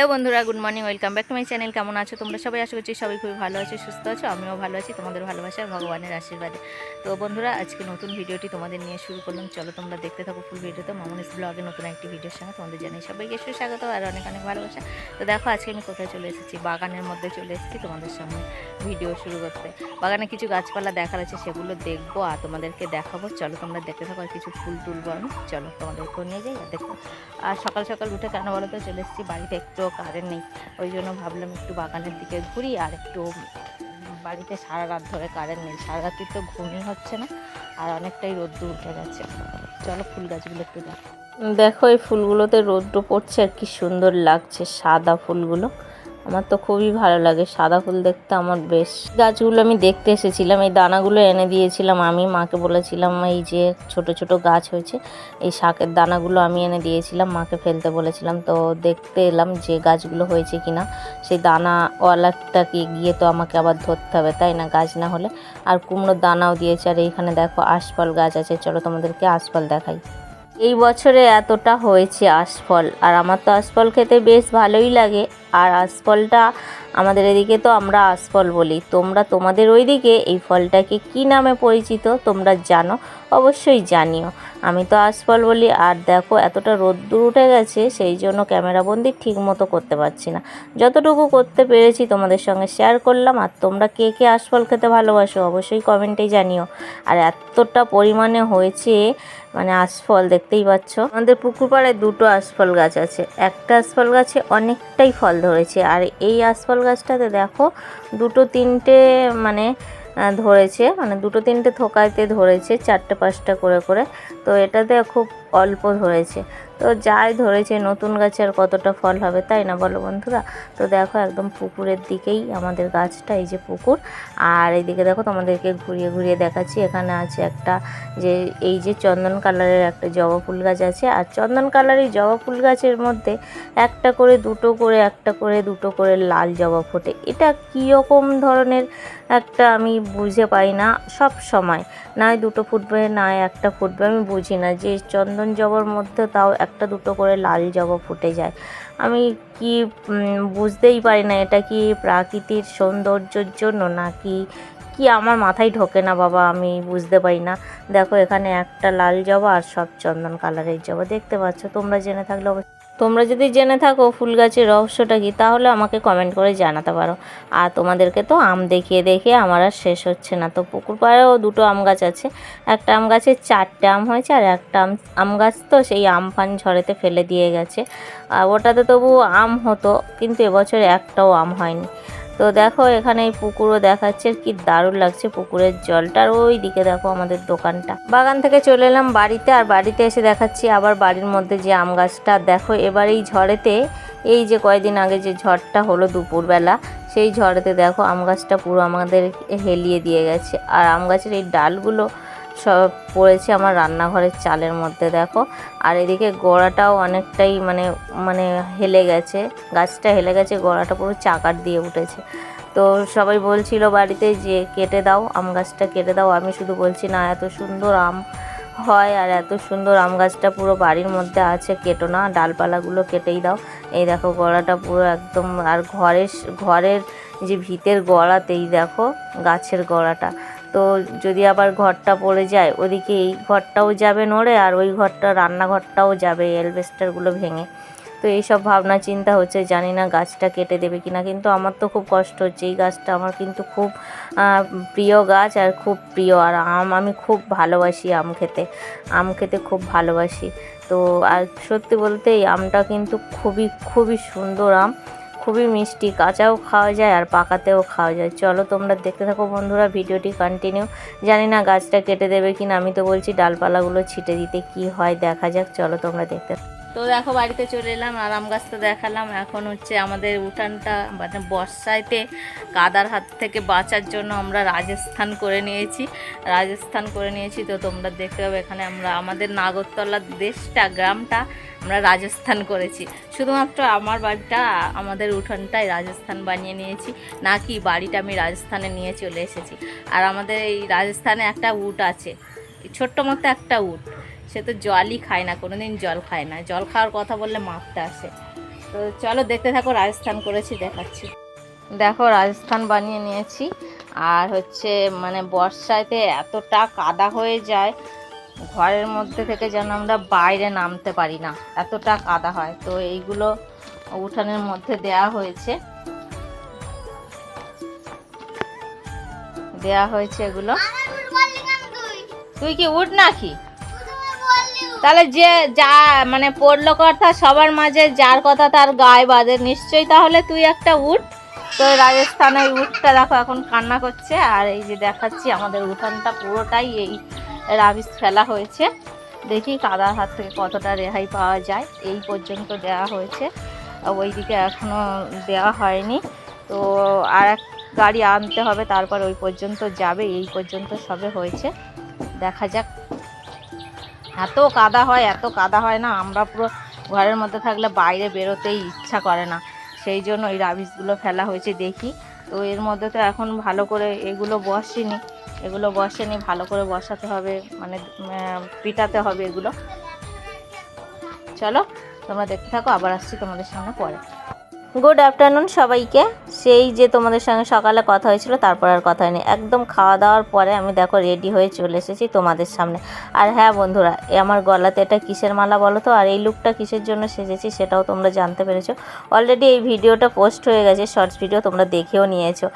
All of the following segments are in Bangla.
হ্যালো বন্ধুরা, good morning, welcome back to my channel. কেমন আছো তোমরা? সবাই আশা করছি সবাই খুবই ভালো আছো, সুস্থ আছো, আমিও ভালো আছি, তোমাদের ভালোবাসা, ভগবানের আশীর্বাদে। তো বন্ধুরা, আজকে নতুন ভিডিওটি তোমাদের নিয়ে শুরু করলাম। চলো তোমরা দেখতে থাকো ফুল ভিডিওতে। মামনিস ব্লগে নতুন একটি ভিডিওর সঙ্গে তোমাদের জানাই সবাইকে সুস্বাগত আর অনেক অনেক ভালোবাসা। তো দেখো, আজকে আমি কোথায় চলে এসেছি? বাগানের মধ্যে চলে এসেছি তোমাদের সামনে ভিডিও শুরু করতে। বাগানে কিছু গাছপালা দেখার আছে, সেগুলো দেখব আর তোমাদেরকে দেখাবো। চলো তোমরা দেখতে থাকো আর কিছু ফুল তুলবো আমি। চলো তোমাদেরকেও নিয়ে যাই, আর দেখো। আর সকাল সকাল উঠে কেন বলো তো, চলে এসেছি বাড়িতে একটু কারেন্ট নেই। ওই জন্য ভাবলাম একটু বাগানের দিকে ঘুরি আর একটু বাড়িতে সারা রাত ধরে কারেন্ট নেই। সারা রাত্রি তো ঘুমই হচ্ছে না আর অনেকটাই রোদ্দু উঠে গেছে। চলো ফুল গাছগুলো একটু দেখো। দেখো, এই ফুলগুলোতে রোদ্দু পড়ছে আর কি সুন্দর লাগছে, সাদা ফুলগুলো। আমার তো খুবই ভালো লাগে, সাদা ফুল দেখতে আমার বেশ। গাছগুলো আমি দেখতে এসেছিলাম, এই দানাগুলো এনে দিয়েছিলাম আমি, মাকে বলেছিলাম, এই যে ছোট ছোট গাছ হয়েছে, এই শাকের দানাগুলো আমি এনে দিয়েছিলাম। মাকে ফেলতে বলেছিলাম, তো দেখতে এলাম যে গাছগুলো হয়েছে কিনা। সেই দানাওয়ালাটাকে গিয়ে তো আমাকে আবার ধরতে হবে, তাই না? গাছ না হলে। আর কুমড়োর দানাও দিয়েছে, আর এইখানে দেখো আশফল গাছ আছে, চলো তোমাদেরকে আশফল দেখাই। এই বছরে এতটা হয়েছে আশফল, আর আমার তো আশফল খেতে বেশ ভালোই লাগে। আর আশফলটা আমাদের এদিকে তো আমরা আশফল বলি। তোমরা তোমাদের ওইদিকে এই ফলটাকে কি নামে পরিচিত তোমরা জানো, অবশ্যই জানিও। আমি তো আশফল বলি, আর দেখো এতটা রোদ্দুর উঠে গেছে, সেই জন্য ক্যামেরাবন্দি ঠিক মতো করতে পারছি না। যতটুকু করতে পেরেছি তোমাদের সঙ্গে শেয়ার করলাম, আর তোমরা কে কে আশফল খেতে ভালোবাসো অবশ্যই কমেন্টেই জানিও। আর এতটা পরিমাণে হয়েছে মানে আশফল দেখতেই পাচ্ছ। আমাদের পুকুর পাড়ায় দুটো আশফল গাছ আছে। একটা আশফল গাছে অনেকটাই ফল ধরেছে, আর এই আশফল গাছটাতে দেখো দুটো তিনটে মানে ধরেছে মানে দুটো তিনটে থোকাইতে ধরেছে, চারটে পাঁচটা করে করে। তো এটাতে খুব অল্প ধরেছে। তো যাই ধরেছে, নতুন গাছে আর কতটা ফল হবে তাই না বলো বন্ধুরা? তো দেখো একদম পুকুরের দিকেই আমাদের গাছটা, এই যে পুকুর। আর এইদিকে দেখো তোমাদেরকে ঘুরিয়ে ঘুরিয়ে দেখাচ্ছি। এখানে আছে একটা যে, এই যে চন্দন কালারের একটা জবা ফুল গাছ আছে। আর চন্দন কালারের জবা ফুল গাছের মধ্যে একটা করে দুটো করে, একটা করে দুটো করে লাল জবা ফোটে। এটা কীরকম ধরনের একটা আমি বুঝে পাই না সব সময়। নয় দুটো ফুটবে নয় একটা ফুটবে, আমি বুঝি না যে চন্দন জবার মধ্যে তাও একটা দুটো করে লাল জবা ফুটে যায়। আমি কি বুঝতেই পারি না এটা কি প্রাকৃতিক সৌন্দর্যের জন্য নাকি কি আমার মাথায় ঢোকে না বাবা, আমি বুঝতে পারি না। দেখো এখানে একটা লাল জবা আর সব চন্দন কালারের জবা দেখতে পাচ্ছ, তোমরা জেনে থাকলে অবশ্যই তোমরা যদি জেনে থাকো ফুল গাছের রহস্যটা কী, তাহলে আমাকে কমেন্ট করে জানাতে পারো। আর তোমাদেরকে তো আম দেখিয়ে দেখে আমার আর শেষ হচ্ছে না। তো পুকুর পাড়েও দুটো আম গাছ আছে। একটা আম গাছে চারটে আম হয়েছে আর একটা আম আম গাছ তো সেই আম ফান ঝড়েতে ফেলে দিয়ে গেছে। আর ওটাতে তবু আম হতো, কিন্তু এবছর একটাও আম হয়নি। তো দেখো এখানে এই পুকুরও দেখাচ্ছে কি দারুণ লাগছে পুকুরের জলটার ওই দিকে দেখো আমাদের দোকানটা। বাগান থেকে চলে এলাম বাড়িতে আর বাড়িতে এসে দেখাচ্ছি আবার বাড়ির মধ্যে যে আম গাছটা। দেখো এবার এই ঝড়েতে, এই যে কয়দিন আগে যে ঝড়টা হলো দুপুরবেলা, সেই ঝড়েতে দেখো আম গাছটা পুরো আমাদের হেলিয়ে দিয়ে গেছে। আর আম গাছের এই ডালগুলো সব পড়েছে আমার রান্নাঘরের চালের মধ্যে, দেখো। আর এদিকে গোড়াটাও অনেকটাই মানে মানে হেলে গেছে। গাছটা হেলে গেছে, গোড়াটা পুরো চাকার দিয়ে উঠেছে। তো সবাই বলছিল বাড়িতে যে, কেটে দাও, আম গাছটা কেটে দাও। আমি শুধু বলছি, না, এত সুন্দর আম হয় আর এত সুন্দর আম গাছটা পুরো বাড়ির মধ্যে আছে, কেটো না, ডালপালাগুলো কেটেই দাও। এই দেখো, গড়াটা পুরো একদম, আর ঘরের ঘরের যে ভিতের গড়াতেই দেখো, গাছের গড়াটা। তো যদি আবার ঘরটা পড়ে যায়, ওদিকে এই ঘরটাও যাবে নড়ে আর ওই ঘরটা, রান্নাঘরটাও যাবে এলবেস্টারগুলো ভেঙে। তো এইসব ভাবনা চিন্তা হচ্ছে, জানি না গাছটা কেটে দেবে কিনা কিন্তু আমার তো খুব কষ্ট হচ্ছে। এই গাছটা আমার কিন্তু খুব প্রিয় গাছ আর খুব প্রিয়, আর আম আমি খুব ভালোবাসি আম খেতে। আম খেতে খুব ভালোবাসি। তো আর সত্যি বলতে এই আমটা কিন্তু খুবই খুবই সুন্দর আম। খুবই মিষ্টি, কাঁচাও খাওয়া যায় আর পাকাতেও খাওয়া যায়। চলো তোমরা দেখতে থাকো বন্ধুরা, ভিডিওটি কন্টিনিউ জানি না গাছটা কেটে দেবে কিনা, আমি তো বলছি ডালপালাগুলো ছিটে দিতে কি হয়, দেখা যাক। চলো তোমরা দেখতে তো দেখো, বাড়িতে চলে এলাম আর আম গাছটা দেখালাম। এখন হচ্ছে আমাদের উঠানটা মানে বর্ষাইতে কাদার হাত থেকে বাঁচার জন্য আমরা রাজস্থান করে নিয়েছি। রাজস্থান করে নিয়েছি তো তোমরা দেখতে পাবে এখানে আমরা, আমাদের নাগরতলার দেশটা, গ্রামটা আমরা রাজস্থান করেছি। শুধুমাত্র আমার বাড়িটা, আমাদের উঠানটাই রাজস্থান বানিয়ে নিয়েছি। নাকি বাড়িটা আমি রাজস্থানে নিয়ে চলে এসেছি। আর আমাদের এই রাজস্থানে একটা উট আছে, ছোট্ট মতো একটা উট। সে তো জলই খায় না কোনোদিন জল খায় না। জল খাওয়ার কথা বললে মারতে আসে। তো চলো দেখতে থাকো রাজস্থান করেছি দেখাচ্ছি। দেখো রাজস্থান বানিয়ে নিয়েছি। আর হচ্ছে মানে বর্ষাতে এতটা কাদা হয়ে যায় ঘরের মধ্যে থেকে যেন আমরা বাইরে নামতে পারি না। এতটা কাদা হয়। তো এইগুলো উঠানের মধ্যে দেয়া হয়েছে। দেয়া হয়েছে এগুলো। তুই কি উঠ নাকি? তাহলে যে যা মানে পড়ল কথা সবার মাঝে যার কথা তার গায়ে বাজে নিশ্চয়ই তাহলে তুই একটা উঠ তো রাজস্থানের উঠটা দেখো এখন কান্না করছে, আর এই যে দেখাচ্ছি আমাদের উঠানটা পুরোটাই এই রাবিস ফেলা হয়েছে। দেখি কাদার হাত থেকে কতটা রেহাই পাওয়া যায়, এই পর্যন্ত দেওয়া হয়েছে। ওইদিকে এখনও দেওয়া হয়নি। তো আর এক গাড়ি আনতে হবে, তারপর ওই পর্যন্ত যাবে, এই পর্যন্ত সবে হয়েছে। দেখা যাক এত কাদা হয়, এত কাদা হয় না? আমরা পুরো ঘরের মধ্যে থাকলে বাইরে বেরোতেই ইচ্ছা করে না। সেই জন্য ওই রাবিসগুলো ফেলা হয়েছে দেখি। তো এর মধ্যে তো এখন ভালো করে এগুলো বসেনি। এগুলো বসেনি, ভালো করে বসাতে হবে মানে পিটাতে হবে এগুলো। চলো, তোমরা দেখতে থাকো, আবার আসছি তোমাদের সামনে পরে। গুড আফটারনুন সবাইকে। সেই যে তোমাদের সঙ্গে সকালে কথা হয়েছিল, তারপর আর কথা হয়নি। একদম খাওয়া দাওয়ার পরে আমি দেখো রেডি হয়ে চলে এসেছি তোমাদের সামনে। আর হ্যাঁ বন্ধুরা আমার গলাতে এটা কিসের মালা বলো তো? আর এই লুকটা কিসের জন্য সেজেছি সেটাও তোমরা জানতে পেরেছ। অলরেডি এই ভিডিওটা পোস্ট হয়ে গেছে শর্টস ভিডিও তোমরা দেখেও নিয়েছো।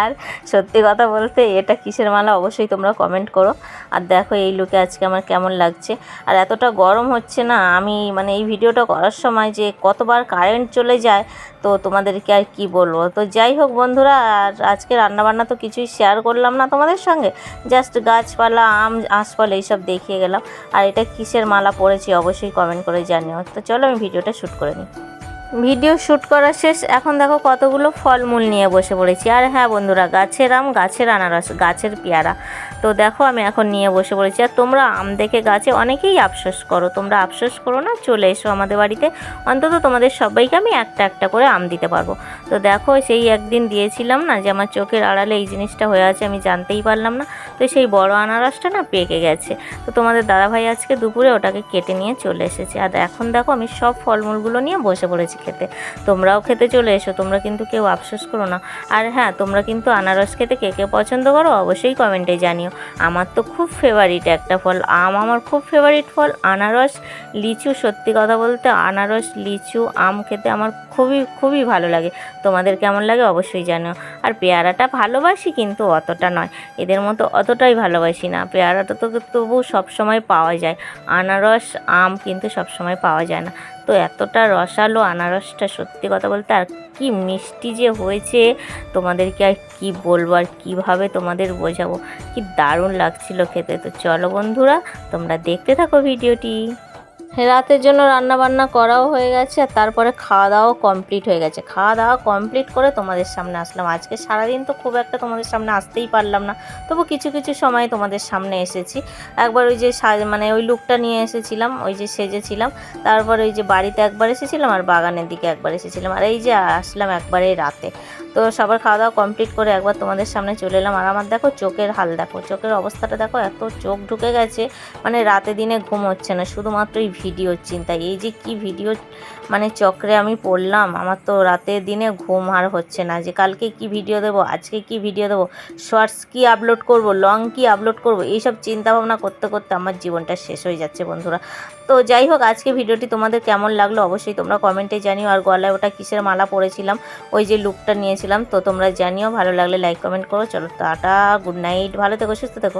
আর সত্যি কথা বলতে এটা কিসের মালা অবশ্যই তোমরা কমেন্ট করো। আর দেখো এই লুকে আজকে আমার কেমন লাগছে। আর এতটা গরম হচ্ছে না, আমি মানে এই ভিডিওটা করার সময় যে কতবার কারেন্ট চলে যায় তো তোমাদেরকে আর কি বলব? তো যাই হোক বন্ধুরা, আর আজকে রান্নাবান্না তো কিছুই শেয়ার করলাম না তোমাদের সঙ্গে। জাস্ট গাছপালা, আম আঁশপালা এইসব দেখিয়ে গেলাম। আর এটা কিসের মালা পড়েছি অবশ্যই কমেন্ট করে জানিও। তো চলো আমি ভিডিওটা শ্যুট করে নিই। ভিডিও শ্যুট করা শেষ। এখন দেখো কতগুলো ফলমূল নিয়ে বসে পড়েছি। আর হ্যাঁ বন্ধুরা, গাছের আম, গাছের আনারস, গাছের পেয়ারা। তো দেখো আমি এখন নিয়ে বসে পড়েছি। আর তোমরা আম দেখে গাছে অনেকেই আফসোস করো। তোমরা আফসোস করো না, চলে এসো আমাদের বাড়িতে। অন্তত তোমাদের সবাইকে আমি একটা একটা করে আম দিতে পারব। তো দেখো সেই একদিন দিয়েছিলাম না যে আমার চোখের আড়ালে এই জিনিসটা হয়ে আছে, আমি জানতেই পারলাম না। তো সেই বড় আনারসটা না পেকে গেছে। তো তোমাদের দাদাভাই আজকে দুপুরে ওটাকে কেটে নিয়ে চলে এসেছে। আর এখন দেখো আমি সব ফলমূলগুলো নিয়ে বসে পড়েছি খেতে। তোমরাও খেতে চলে এসো, তোমরা কিন্তু কেউ আফসোস করো না। আর হ্যাঁ তোমরা কিন্তু আনারস খেতে কে কে পছন্দ করো অবশ্যই কমেন্টে জানিও। আমার তো খুব ফেভারিট একটা ফল। আম আমার খুব ফেভারিট ফল। আনারস, লিচু, সত্যি কথা বলতে আনারস, লিচু, আম খেতে আমার খুবই খুবই ভালো লাগে। তোমাদের কেমন লাগে অবশ্যই জানো আর পেয়ারাটা ভালোবাসি কিন্তু অতটা নয়। এদের মতো অতটাই ভালোবাসি না। পেয়ারাটা তো তবু সবসময় পাওয়া যায়। আনারস, আম কিন্তু সবসময় পাওয়া যায় না। তো এতটা রসালো আনারসটা সত্যি কথা বলতে আর কি মিষ্টি যে হয়েছে, তোমাদেরকে আর কি বলব আর কীভাবে তোমাদের বোঝাবো? কি দারুণ লাগছিল খেতে। তো চলো বন্ধুরা, তোমরা দেখতে থাকো ভিডিওটি। রাতের জন্য রান্না বান্না করাও হয়ে গেছে আর তারপরে খাওয়া দাওয়াও কমপ্লিট হয়ে গেছে। খাওয়া দাওয়া কমপ্লিট করে তোমাদের সামনে আসলাম। আজকে সারাদিন তো খুব একটা তোমাদের সামনে আসতেই পারলাম না। তবু কিছু কিছু সময় তোমাদের সামনে এসেছি। একবার ওই যে মানে ওই লুকটা নিয়ে এসেছিলাম, ওই যে সেজেছিলাম। তারপর ওই যে বাড়িতে একবার এসেছিলাম আর বাগানের দিকে একবার এসেছিলাম। আর এই যে আসলাম একবারে রাতে। তো সবার খাওয়া দাওয়া কমপ্লিট করে একবার তোমাদের সামনে চলে এলাম। আর আমার দেখো চোখের হাল দেখো, চোখের অবস্থাটা দেখো, এত চোখ ঢুকে গেছে। মানে রাতে দিনে ঘুম হচ্ছে না। শুধুমাত্র এই ভিডিওর চিন্তা। এই যে কি ভিডিও মানে চক্রে আমি পড়লাম, আমার তো রাতে দিনে ঘুম আর হচ্ছে না। যে কালকে কি ভিডিও দেবো, আজকে কি ভিডিও দেবো শর্টস কি আপলোড করব লং কি আপলোড করব, এইসব চিন্তা ভাবনা করতে করতে আমার জীবনটা শেষ হয়ে যাচ্ছে বন্ধুরা। তো যাই হোক, আজকে ভিডিওটি তোমাদের কেমন লাগল অবশ্যই তোমরা কমেন্টে জানিও। আর গলায় ওটা কিসের মালা পরেছিলাম, ওই যে লুকটা নিয়েছিলাম, তো তোমরা জানিও। ভালো লাগলে লাইক কমেন্ট করো। চলো, টাটা গুড নাইট ভালো থেকো, সুস্থ থেকো।